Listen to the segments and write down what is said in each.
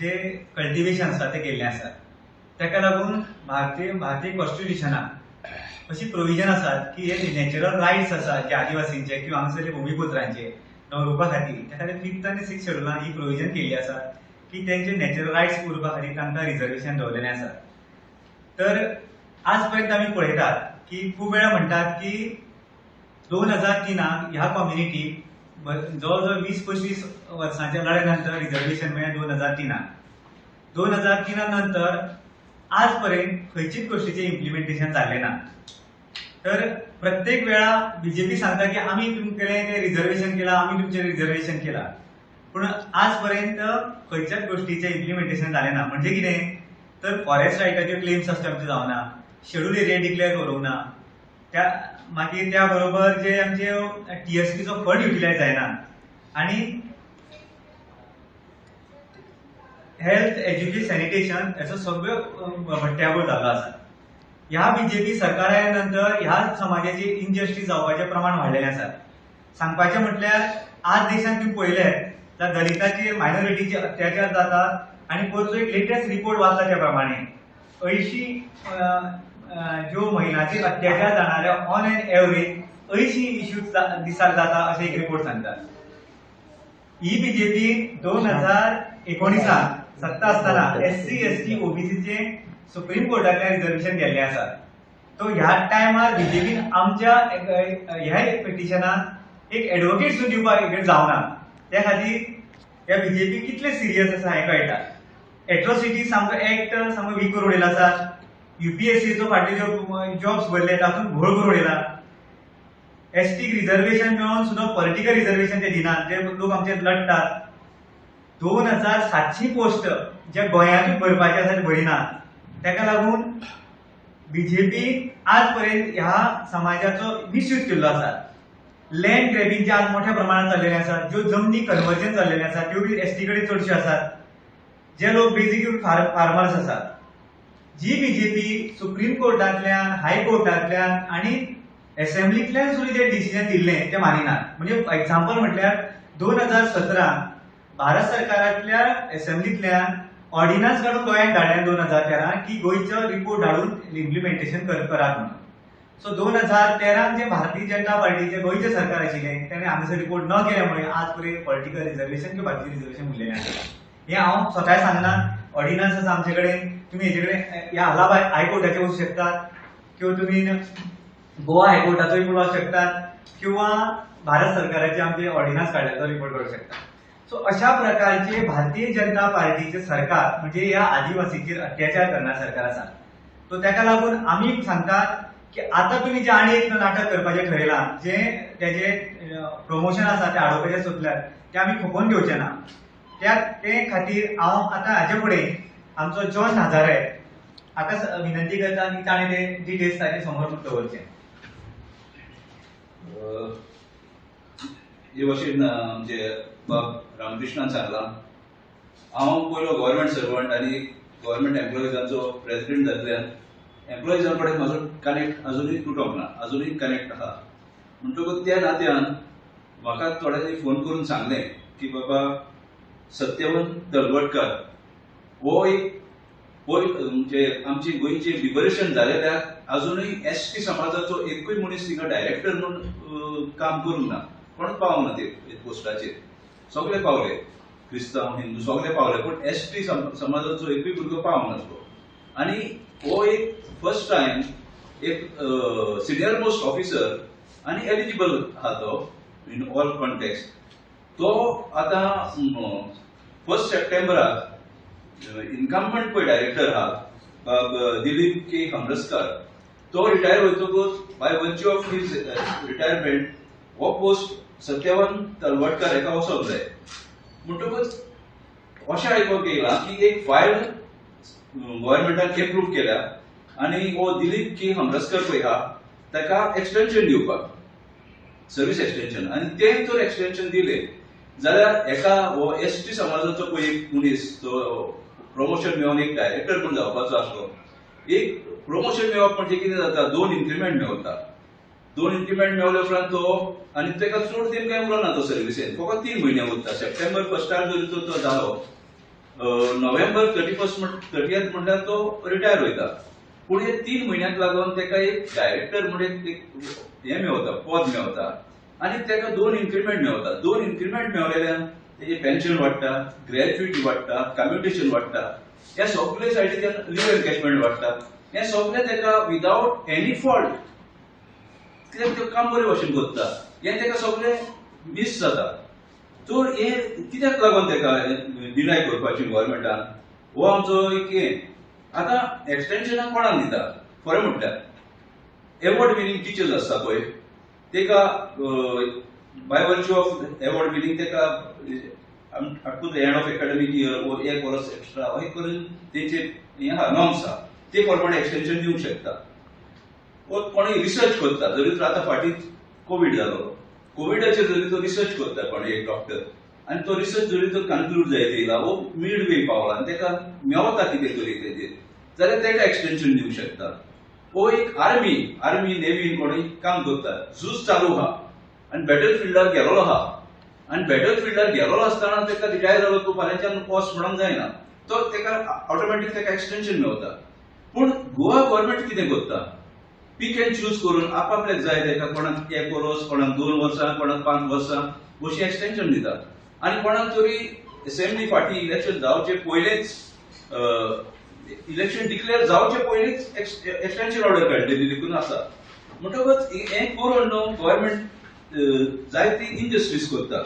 जे कल्टिवेशन आसा तें केल्लें आसा ताका लागून भारतीय भारतीय कॉन्स्टिट्युशनाक अशी प्रोविजन आसात की हे नॅचरल रायट्स आसा जे आदिवासींचे किंवा हांगासरले भुमिपुत्रांचे नवरुपा खातीर त्या खातीर फिफ्थ आनी सिक्स्थ शेड्युलान ही प्रोविजन केल्ली आसा की तेंचे नॅचरल रायट्स उरपा खातीर तांकां रिजर्वेशन दवरलेलें आसा तर आज पर्यंत आमी पळयतात की खूब वेळा म्हणटात की दोन हजार तिनाक ह्या कम्युनिटीक जवळ जवळ वीस पंचवीस वर्षांच्या लढ्यानंतर नंतर रिजर्वेशन दोन हजार तिनाक दोन हजार तिना नंतर आज पर्यंत खंयचीच गोष्टीचे इम्प्लिमेंटेशन जाल्लें ना. तर प्रत्येक वेळा बीजेपी सांगता की आमी तुमगेलें तें रिजर्वेशन केलां आमी तुमचें रिजर्वेशन केलां. पूण आज पर्यंत खंयच्याच गोष्टीचे इम्प्लिमेंटेशन जालें ना. म्हणजे कितें तर फॉरेस्ट रायटाच्यो क्लेम्स असतात आमच्यो जावना शेड्यूल एरिया डिक्लेअर करूंक ना. त्या मागीर त्या बरोबर जे आमचे टीएसपीचो फंड युटिलायज जायना आनी हेल्थ एज्युकेशन सॅनिटेशन हेचो सगळ्यो भट्ट्याबळ जाल्लो आसा ह्या बीजेपी सरकारा नंतर ह्या समाजाची इनजस्टीस जावपाचें प्रमाण वाडलेलें आसा सांगपाचें म्हटल्यार आज देशांत तुम्ही पळयलें जाल्यार दलितांचेर मायनॉरिटीचे अत्याचार जातात आनी परतून एक लेटेस्ट रिपोर्ट वाचला त्या प्रमाणे अंयशी ज्यो महिलांचेर अत्याचार जाणारे ऑन एन एव्हरेज अंयशी इश्यूज दिसाक जाता अशें एक रिपोर्ट सांगता ही बीजेपी दोन हजार एकोणिसात सत्ता असताना एस सी एस टी ओबीसीचे सुप्रीम कोर्टातल्यान रिजर्वेशन गेल्लें आसा तो ह्या टायमार बीजेपीन आमच्या ह्या पिटिशनाक एक एडवोकेट सुद्दां दिवपाक हेकडे जावना त्या खातीर ह्या बीजेपी कितले सिरियस आसा हें कळटा एट्रोसिटी सामको एक्ट सामको वीक करून उडयलो आसा युपीएससीचो फाटले ज्यो जॉब्स भरले तातूंत घोळ करून एसटीक रिजर्वेशन मेळोन सुद्दां पॉलिटिकल रिजर्वेशन ते दिनात जे लोक आमचे लडटात दोन हजार सातशी पोस्ट जे गोंयांत भरपाचे आसा ते भरिनात ताका लागून बीजेपी आज पर्यंत ह्या समाजाचो मिसयूज केल्लो आसा लँड ग्रॅबिंग जे आज मोठ्या प्रमाणात चाललेले आसात ज्यो जमनी कन्वर्जन जाल्लेले आसात त्यो बी एसटी कडेन चडश्यो आसात जे लोक बेजिकली फार्मर्स आसात जी बीजेपी सुप्रीम कोर्टांतल्यान हायकोर्टांतल्यान आनी असेंब्लीतल्यान सुद्दां जे डिसिजन दिल्लें तें मानिनात. म्हणजे एक्झाम्पल म्हटल्यार दोन हजार सतरा भारत सरकारांतल्या असेंब्लीतल्यान ऑर्डिनन्स काडून गोंयांत धाडलें दोन हजार तेरा की गोंयचो रिपोर्ट धाडून इम्प्लिमेंटेशन कर करात म्हणून. सो दोन हजार तेरान जे भारतीय जनता पार्टीचे गोंयचे सरकार आशिल्लें तेणें हांगासर रिपोर्ट न केल्यामुळे आज पुरे पॉलिटिकल रिजर्वेशन किंवा भारतीय रिजर्वेशन उरलेलें आसा हें हांव स्वताय सांगना ऑर्डिनन्स आसा आमचे कडेन तुमी हेजे कडेन ह्या अलाहाबाद हायकोर्टाचे वचूं शकतात किंवा तुमी गोवा हायकोर्टाचो रिपोर्ट वाचू शकतात किंवा भारत सरकाराचे आमचे ऑर्डिनन्स काढल्याचा रिपोर्ट करू शकतात. सो अशा प्रकारचे भारतीय जनता पार्टीचे सरकार म्हणजे या आदिवासीचेर अत्याचार करणारे सरकार आसा सो ताका लागून आमी सांगतात की आता तुम्ही जे आनी एक नाटक करपाचें ठरयलां जे त्याचे प्रमोशन आसा ते आडोवपाचे सोदल्यात ते आमी खपोवन घेवचे ना. त्या ते खातीर हांव आतां हाजे फुडें आमचो जॉन नाजारे हाका विनंती करता की ताणें ते डिटेल्स ताचे समोर दवरचे हे भाशेन आमचे बाब रामकृष्णान सांगला. हांव पयलो गव्हर्मेंट सर्वंट आनी गव्हर्मेंट एम्प्लॉइजांचो प्रेसिडेंट जातल्यान एम्प्लॉइजां कडेन म्हाजो कनेक्ट अजुनूय तुटोंक ना अजुनूय कनेक्ट आहा म्हणटकूच त्या नात्यान म्हाका थोड्यांनी फोन करून सांगलें की बाबा सत्यवंत तलवटकर हो एक हो म्हणजे आमची गोयचे लिबरेशन जालेल्या अजूनही एस टी समाजाचो एकूय मनीस थिंगा डायरेक्टर म्हणून काम करूंक ना. कोण पावंक ना ते पोस्टाचेर सगळे पावले. क्रिस्तांव हिंदू सगळे पावले पूण एस टी समाजाचो एकूय भुरगो पावंक नासलो आनी हो एक फर्स्ट टायम एक सिनियर मोस्ट ऑफिसर आनी एलिजिबल आहा तो इन ऑल कॉन्टेक्स्ट तो आतां फर्स्ट सप्टेंबराक इन्कम्बंट पळय डायरेक्टर आहा दिलीप के खामरस्कार तो retire वयतकूच by virtue of his retirement हो पोस्ट सत्यवन तलवटकर हेका वचोंक जाय म्हणटकूच अशें आयकोंक येयलां की एक फायल गोव्हर्मेंटान एप्रूव केल्या आनी हो दिलीप के हमरस्कर पळय आहा ताका एक्सटेन्शन दिवपाक सर्वीस एक्सटेन्शन आनी तें जर एक्सटेन्शन दिलें. जाल्यार एका हो एस टी समाजाचो पळय एक मनीस तो प्रमोशन मेळोन एक डायरेक्टर पूण जावपाचो आसलो एक प्रमोशन मेळप म्हणजे कितें जाता? दोन इन्क्रिमेंट मेळटा दोन इन्क्रिमेंट मेळ्ळे उपरांत तो आनी ताका चड दिन कांय उरना तो सर्विसेन फकत तीन म्हयने उरता. सप्टेंबर फर्स्टार जरी तो तो जालो नोव्हेंबर थर्टी फर्स्ट थर्टीएथ म्हणल्यार तो रिटायर वयता पूण हे तीन म्हयन्याक लागून तेका एक डायरेक्टर म्हणून एक हे मेळता पद मेळता आनी तेका दोन इन्क्रिमेंट मेळता दोन इन्क्रिमेंट मेळलेल्यान तेजे पेन्शन वाडटा ग्रॅज्युएटी वाडटा कम्युटेशन वाडटा हे सगळे सायडीच्यान लिव्ह एनकॅशमेंट वाडटा हे सगळे तेका विदावट एनी फॉल्ट कित्याक ते काम बरे भाशेन करता. हे तेका सगळे मिस जाता तर हे कित्याक लागून तेका डिनाय करपाची गोव्हर्मेंटान हो आमचो एक हे. आतां एक्सटेन्शनाक कोणाक दिता खरें म्हटल्यार एवॉर्ड विनींग टिचर्स आसता पळय तेका by virtue of award winning तेका up end of academic year वो एक वर्स एक्स्ट्रा हे करून तेचे हे आहा नॉर्म्स आहा ते प्रमाणे एक्सटेन्शन दिवंक शकता. वो कोणी रिसर्च करता जरी तर आतां फाटीं कोविड जालो कोविडाचेर जरी तो रिसर्च करता कोणी एक डॉक्टर आनी तो रिसर्च जरी तर कन्क्लूड जायत येयला वो मीड वे पावला आनी तेका मेवता कितें तरी तेजेर जाल्यार तेका एक्सटेन्शन दिवंक शकता. वो एक आर्मी आर्मी नेव्हीन कोणी काम करता. झूज चालू आहा आनी बॅटल फिल्डार गेलेलो आहा आनी बॅटल फिल्डार गेलोलो आसतना तेका रिटायर जालो तूं फाल्यांच्यान पोस्ट म्हणून जायना तो तेका ऑटोमॅटीक तेका एक्सटेन्शन मेवता पूण गोवा गव्हर्नमेंट कितें करता पीक एंड चूज करून आपापल्याक जाय तेका कोणाक एक वर्स कोणाक दोन वर्सां कोणाक पांच वर्सां अशी एक्सटेन्शन दिता आनी कोणाक तरी असेंब्ली फाटी इलेक्शन जावचे पयलेच इलेक्शन डिक्लेअर जावचे पयलींच एक्सटेन्शन ऑर्डर काडलेली देखून आसा. म्हणटकच हें करून न्हू गव्हर्नमेंट जायती इनजस्टीस करता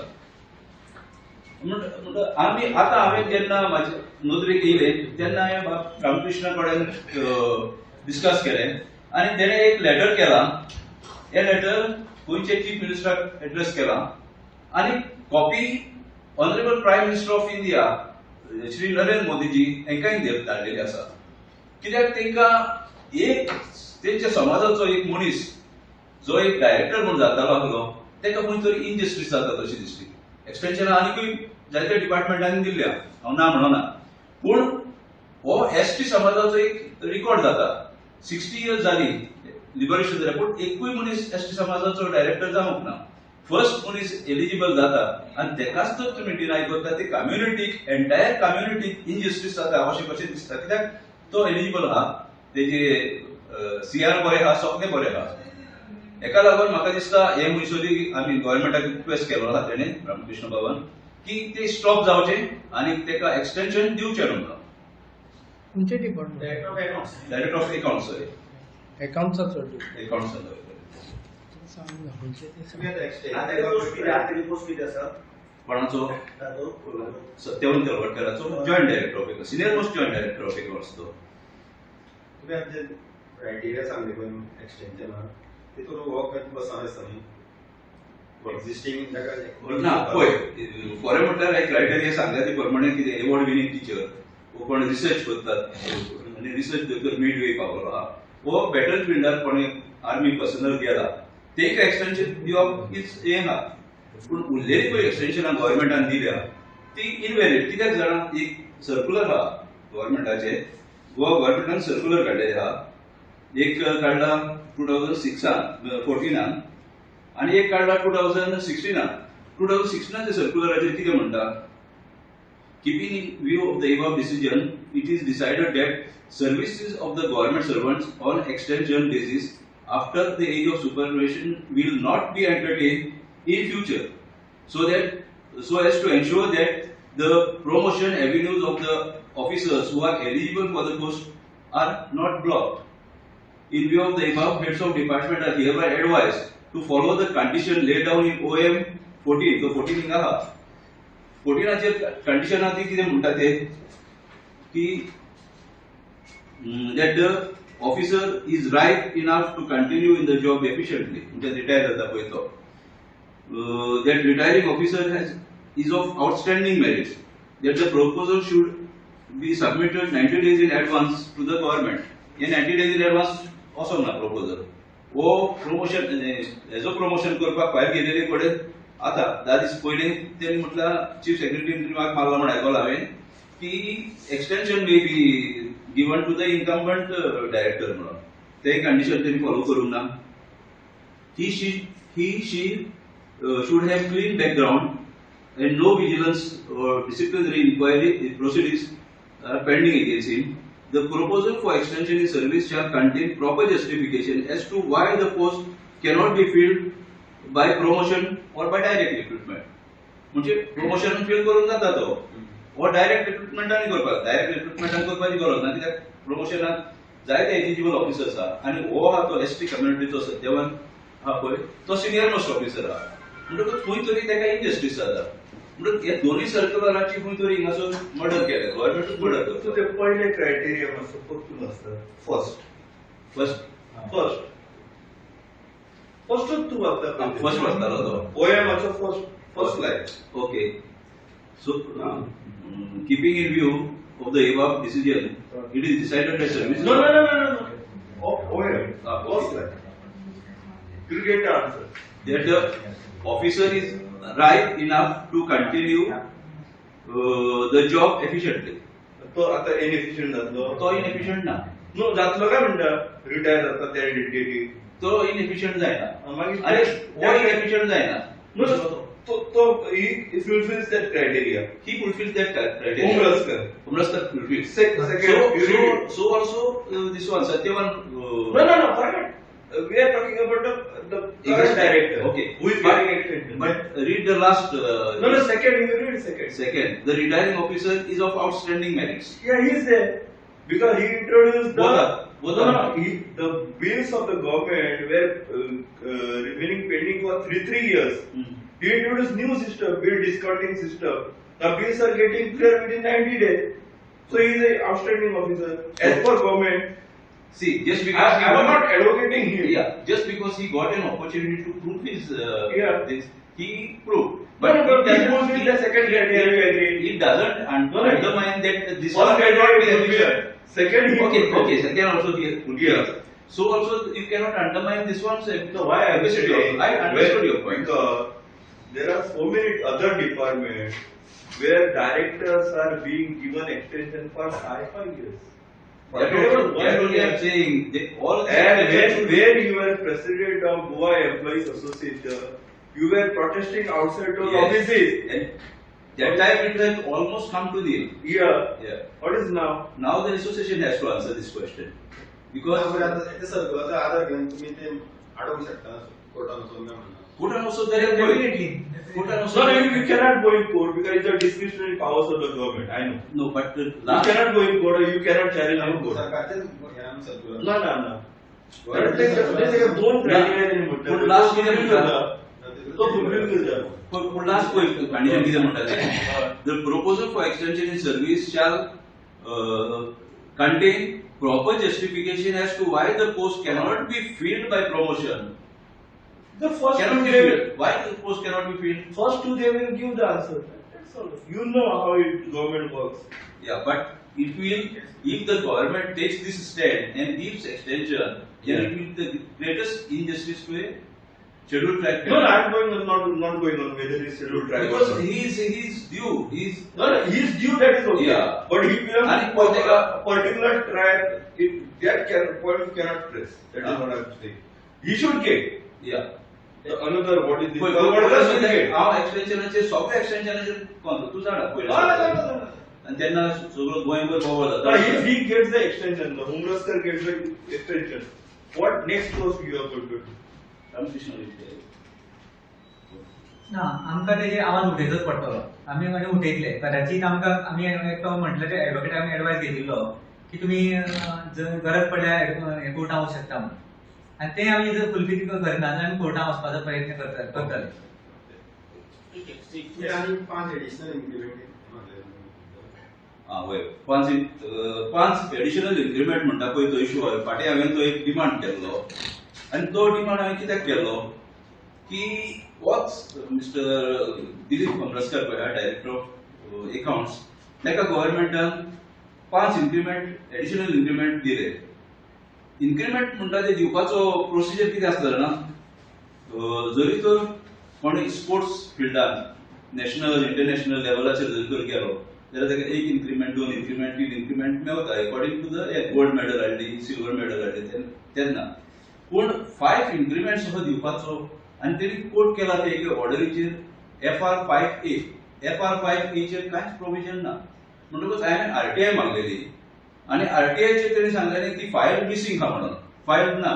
आमी आतां हांवें जेन्ना म्हाजे नोंदणीक येयले तेन्ना हांवें बाब रामकृष्णा कडेन डिस्कस केलें. आनी तेणें एक लेटर केला. हे लेटर गोंयचे चीफ मिनिस्टराक एड्रेस केला. आनी copy honourable prime minister of India Shri Narendra Modiji हांकांय धाडिल्ली आसा कित्याक तेंकां एक तेंच्या समाजाचो एक मनीस जो एक डायरेक्टर म्हणून जातालो आसलो तेका खंय तरी इनजस्टीस जाता तशी दिसली. एक्सटेन्शन आनीकूय जायत्या डिपार्टमेंटांनी दिल्ल्या हांव ना म्हणना पूण हो एस टी समाजाचो एक रिकॉर्ड जाता. सिक्स्टी इयर्स जाली लिबरेशन जालें पूण एकूय मनीस एस टी समाजाचो डायरेक्टर जावंक ना. फर्स्ट मनीस एलिजिबल जाता आनी तेकाच तर तुमी डिनाय करता ती कम्युनिटीक एन्टायर कम्युनिटीक इनजस्टीस जाता अशें कशें दिसता कित्याक तो एलिजिबल आहा तेजे सीआर बरें आहा सगळें बरें आहा हेका लागून म्हाका दिसता हे म्हयसोरी आमी गोव्हर्मेंटाक रिक्वेस्ट केलो आहा तेणें रामकृष्ण बाबान की ते स्टॉप जावचे आनी तेका एक्सटेन्शन दिवचें म्हणून खंयचे department director of accounts sorry. एकाउंट्साचो accounts कोणाचो? Satyavant director of senior most joint director of accounts तो. क्रायटेरिया सांगले एक्सटेंशन तितून हो बसना दिसता न्ही एक्झिस्टींग ना पळय खरें म्हटल्यार हे क्रायटेरिया सांगल्या ते प्रमाणे कितें एवॉर्ड विनींग टिचर वो कोण रिसर्च करतात आनी रिसर्च जर मिड वे पावलो आहा वो बॅटल फिल्डार कोणी आर्मी पर्सनल गेला तेका एक्सटेन्शन दिवप इज हें ना पूण उरलेली पळय एक्सटेन्शनां गोव्हर्मेंटान दिल्या ती इनवॅलिड कित्याक जाणा एक सर्क्युलर आहा गोव्हर्मेंटाचे गोवा गोव्हर्मेंटान सर्क्युलर काडलेले आहा एक काडला टू थाउजंड सिक्सान फोर्टिनान आणि एक काढला टू थाउजंड सिक्स्टिनान टू थाउजंड सिक्स्टिनाचे सर्क्युलराचे कितें म्हणटा keeping in view of the eve of decision it is decided that services of the government servants on extension basis after the age of superannuation will not be entertain in future so that so as to ensure that the promotion avenues of the officers who are eligible for the post are not blocked In view of the above, heads of department are hereby advised to follow the condition laid down in OM 14. So 14 हिंगा आहा. फोर्टिनाचेर कंडिशनां ती कितें म्हणटा ते की that the officer is right enough to continue in the job efficiently म्हणजे retire जाता पळय तो that retiring officer has is of outstanding merit that the proposal should be submitted ninety days in advance to the government हे ninety days in advance वचोंक ना proposal हो promotion हेजो promotion करपाक भायर गेलेले कडेन आता धा दीस पयलीं तेणी म्हटल्यार चीफ सेक्रेटरीन म्हाका मारला म्हण आयकलो हांवें की extension may be given to the incumbent director म्हणून. ते कंडिशन तेणी फॉलो करूंक ना. He she he she should have clean background and no vigilance disciplinary inquiry inquiry pending are pending the proposal for extension in service shall contain proper justification as to why the post cannot be filled by promotion or by direct recruitment. म्हणजे promotion feel करून जाता तो. व direct रिक्रुटमेंटाने करपाक direct रिक्रुटमेंटान करपाची गरज ना कित्याक प्रमोशनाक जायते एलिजिबल ऑफिसर आसा आनी हो आहा तो एस टी कम्युनिटीचो सत्यवान आहा पळय तो सिनियर मोस्ट ऑफिसर आहा म्हणटकच खंय तरी ताका इनजस्टीस जाता म्हणटकूच हे दोन्ही सर्कलाराची खंय तरी हिंगासर मर्डर केले गव्हर्नमेंटूच मर्डर करता the पहिले criteria मातसो परतून आसता फ़र्स्ट फ़र्स्ट फ़र्स्ट फर्स्टच तूं वाचता Ah, first वाचतालो तो. पोयमाचो first first line Okay. So, uh, keeping in view of the above decision, it is decided that service. No, no, no, no, no, no. Oh, poem. Ah, get the answer. That the officer is right enough to continue the job efficiently तो आता inefficient जातो. तो inefficient ना no जातलो काय म्हणतात retire जाता त्या डिटेटी तो इनएफिशियंट जाय ना. अरे तो इनएफिशियंट जाय ना नो? तो तो he fulfils that criteria he fulfils that criteria उमरस कर fulfil say so so also this one Satyavan no no no we are talking about no, no, forget. We are talking about the, director. Okay. Who is But- getting. But read the last. Uh, no, no, second, you read second. Second, the retiring officer is of outstanding merits. Yeah, he is there. Because he introduced the. Both no, no, he, the bills of the government were uh, uh, remaining pending for three, three years. He introduced new system, bill discounting system. The bills are getting clear within 90 days. So he is an outstanding officer. As per government, See, just because he I am got not advocating him. yeah, just because he got an opportunity to prove his uh, Yeah. this, he proved. No, no, but it he doesn't- with the second you agree? It doesn't un- No, no. undermine that this one cannot be criteria is efficient. Second, he Okay, okay, second also here. Yeah. So also you cannot undermine this one. So why I understood your, I understood your point. Because there are so many other departments where directors are being given extension for five years. For That whatever only, one that only I year. am saying they all And they when, should- when you were president of Goa Employees Association, you were protesting outside those Yes. offices. And that time it had almost come to the Yeah. yeah. What is now? Now the association has to answer this question because बरोबर आता ते सर्कलचा आधार घेऊन तुम्ही ते अडवू शकता कोर्टानं म्हणा Bhutan also there are Definitely. Bhutan also No, no, you, you cannot go in court because it's a discretionary powers of the government. I know. no, but the You last cannot go in court or you cannot challenge in court. No, no, no. दोन last तो किती? झाला. तो fulfill झाला. पण- last point condition किती the proposal for extension in service shall uh, contain proper justification as to why the post cannot be filled by promotion The first cannot two be they filled why the post cannot be filled first two they will give the answer. That's all. You know how it government works. Yeah, but it will, if the government takes this stand and gives extension, then it will be the greatest injustice to a scheduled tribe. No, no, I'm going on, not not going on whether it's scheduled tribe or Because not. he is, he is due, he is, No, no, he's due. That is okay. Yeah. But he belongs And to he- a particular tribe. It, that can, point you cannot press. That is Ah. what I'm saying. He should get. yeah. He पळय, get? हांव एक्सटेन्शनाचे सगळे एक्सटेन्शनाचे कोण तूं जाणा पयलें. आनी तेन्ना सगळो गोंयभर No, जाता gets the extension, the Umraskar gets the extension, what next course you are going to do? Ramakrishna. ना आमकां तेजे आवाज उठयचोच पडटलो आमी म्हणजे उठयतले कदाचित आमकां आमी एक तो म्हटलं ते आमी एडवायस घेतिल्लो की तुमी जर गरज पडल्यार हे कोर्टां वचूं शकता म्हणून आनी ते आमी जर फुलफील करना जाल्यार आमी कोर्टां वचपाचो प्रयत्न करता- करतले आणि आं वय पांच पांच एडिशनल इन्क्रिमेंट म्हणटा पळय तो इशू हय फाटीं हांवें तो एक डिमांड केल्लो. आनी तो डिमांड हांवें कित्याक केल्लो? की होच मिस्टर दिलीप अमरस्कर पळय डायरेक्टर ऑफ अकाउंट्स ताका गव्हर्मेंटान पांच इन्क्रिमेंट एडिशनल इन्क्रिमेंट दिले. इन्क्रिमेंट म्हणटा ते दिवपाचो प्रोसिजर कितें आसतलो ना? जरी तर कोणी स्पोर्ट्स फिल्डान नॅशनल इंटरनॅशनल लेवलाचेर जरी तर गेलो जाल्यार ताका एक इन्क्रिमेंट दोन इन्क्रिमेंट तीन इन्क्रिमेंट मेळटा according to the gold medal हाडली सिल्वर मेडल हाडली तेन्ना पूण फायव इन्क्रिमेंट सुद्दां दिवपाचो आनी तेणी कोट केला ते एके ऑर्डरीचेर F R five A F R five एचेर कांयच प्रोविजन ना. म्हणटकूच हांवें आय मागलेली. आनी आरटीआयचे त्यांनी सांगलेलें की फायल मिसिंग हा म्हणून. फायल ना.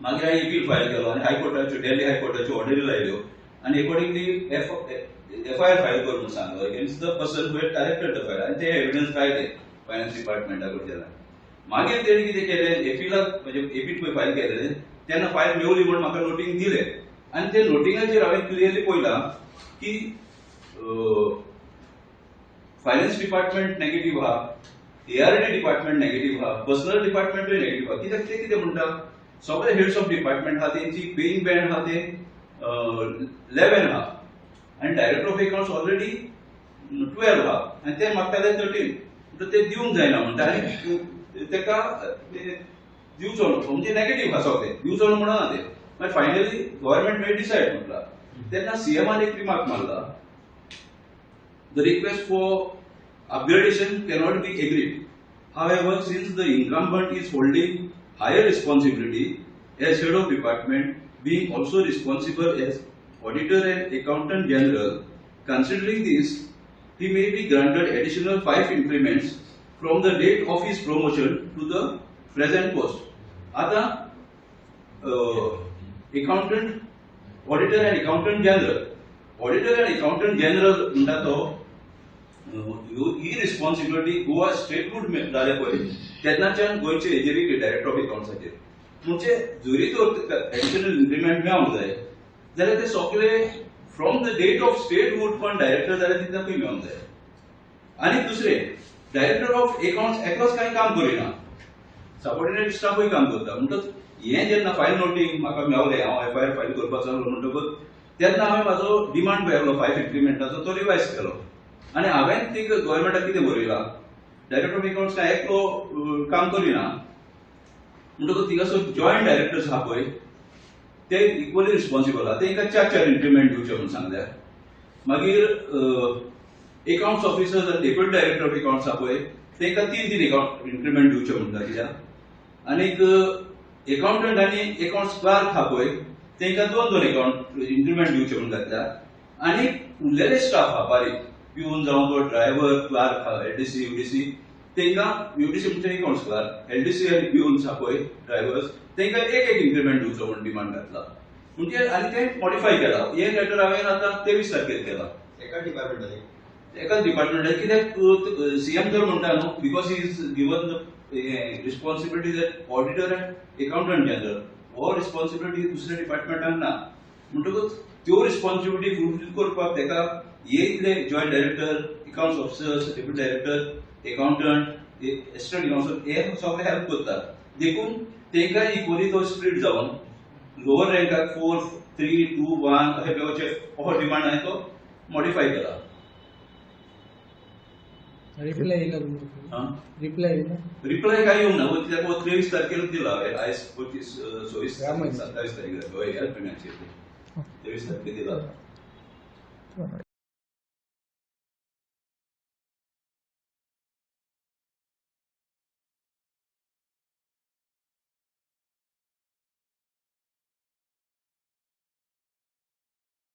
मागीर हांवें अपील फायल केलो आनी हायकोर्टाच्यो डेल्ली हायकोर्टाच्यो ऑर्डरी आयल्यो आनी accordingly F F I R file कर म्हणून सांगलो against the person who directed the file आनी ते एविडन्स कायले फायनान्स डिपार्टमेंटा कडच्यान मागीर तेणी कितें केलें. एपिलाक म्हणजे एपीट पळय फायल केलें तेन्ना फायल मेवली म्हणून म्हाका नोटींग दिलें आनी ते नोटिंगाचेर हांवें क्लियरली पळयलां की फायनान्स डिपार्टमेंट नेगेटिव्ह आहा एआरडी डिपार्टमेंट नेगेटिव्ह आहा पर्सनल डिपार्टमेंट नेगेटिव्ह आहा कित्याक ते कितें म्हणटा सगळे हेड्स ऑफ डिपार्टमेंट हा तेंची पेईंग बँड हा. ते लेवन आहा आनी director of accounts already twelve आहा आनी ते मागताले थर्टीन म्हणटा ते दिवंक जायना म्हणटा आनी तेका दिवचो म्हणजे नेगेटिव्ह हा सगळे. दिवचो न्हू म्हणना ते. मागीर फायनली गव्हर्मेंट मे डिसायड म्हटला. तेन्ना सीएमान एक रिमार्क मारला. The request for upgradation cannot be agreed. However, since the incumbent is holding higher responsibility as head of department, being also responsible as auditor and accountant general, considering this, he may be granted additional 5 increments from the date of his promotion to the present post. Other uh, accountant, auditor and accountant general. Auditor and accountant general ही responsibility Goa statehood जाले पळय तेन्नाच्यान गोंयचे हेजेर director of अकाउंट्साचेर म्हणजे जरी जर additional implement मेळोंक जाय जाल्यार ते सगळे from the date of statehood पण डायरेक्टर जाल्यार तितल्याकूय मेळोंक जाय आनी दुसरें डायरेक्टर ऑफ अकाउंट्स एकलोच कांय काम करिना. सबऑर्डिनेट स्टाफूय काम करता म्हणटच हें जेन्ना फायल नोटींग म्हाका मेवलें हांव एफ आय आर फायल करपाचो म्हणटकच तेन्ना हांवें म्हाजो डिमांड पळयलो फायव इम्प्लिमेंटाचो तो रिवायज केलो. आनी हांवें ती गव्हर्मेंटाक कितें बरयलां डायरेक्टर ऑफ अकाउंट्स काय एकलो काम करिना म्हणटकूच तिगासो जॉयंट डायरेक्टर्स आहा पळय ते इक्वली रिस्पॉन्सिबल आहा तेंकां चार चार इन्क्रिमेंट दिवचे म्हणून सांगल्या मागीर accounts officer deputy director of accounts आहा पळय तेंकां तीन तीन अकाउंट इन्क्रिमेंट दिवचे म्हणटा कित्याक आनीक अकाउंटंट आनी अकाउंट्स क्लार्क आहा पळय तेंकां दोन दोन अकाउंट इन्क्रिमेंट दिवचे म्हणून घातल्या आनी उरलेले स्टाफ आहा बारीक. पिवन जावं तो ड्रायव्हर क्लार्क एलडीसी युडीसी तेंकां युडीसी म्हणजे अकाउंट्स क्लार्क एलडीसी आनी पिवन्स आहा पळय ड्रायव्हर्स तेंकां एक एक इन्क्रिमेंट दिवचो म्हणून डिमांड घातला. म्हणजे आनी ते मॉडिफाय केला. हे लेटर हांवें आतां तेवीस तारखेर केला. एका डिपार्टमेंटाचे एकाच डिपार्टमेंटान कित्याक सीएम तर म्हणटा न्हू because he is given responsibility auditor and accountant general हो रिस्पॉन्सिबिलिटी दुसऱ्या डिपार्टमेंटान ना. म्हणटकूच त्यो रिस्पॉन्सिबिलिटी फुलफील करपाक तेका हे इतले joint director accounts officers deputy director accountant assistant accountant हे सगळे हेल्प करतात देखून तेंकां इक्वली तो स्प्लीट जावन लोअर रँकाक फोर थ्री टू वन अशे पेवचे हो डिमांड हांवें तो मॉडिफाय केला रिप्लाय हां? रिप्लाय काय येऊन ना कित्याक तेवीस तारखेला दिला आयज पंचवीस अं, सव्वीस. सत्तावीस तारीख तेवीस तारखेर दिला.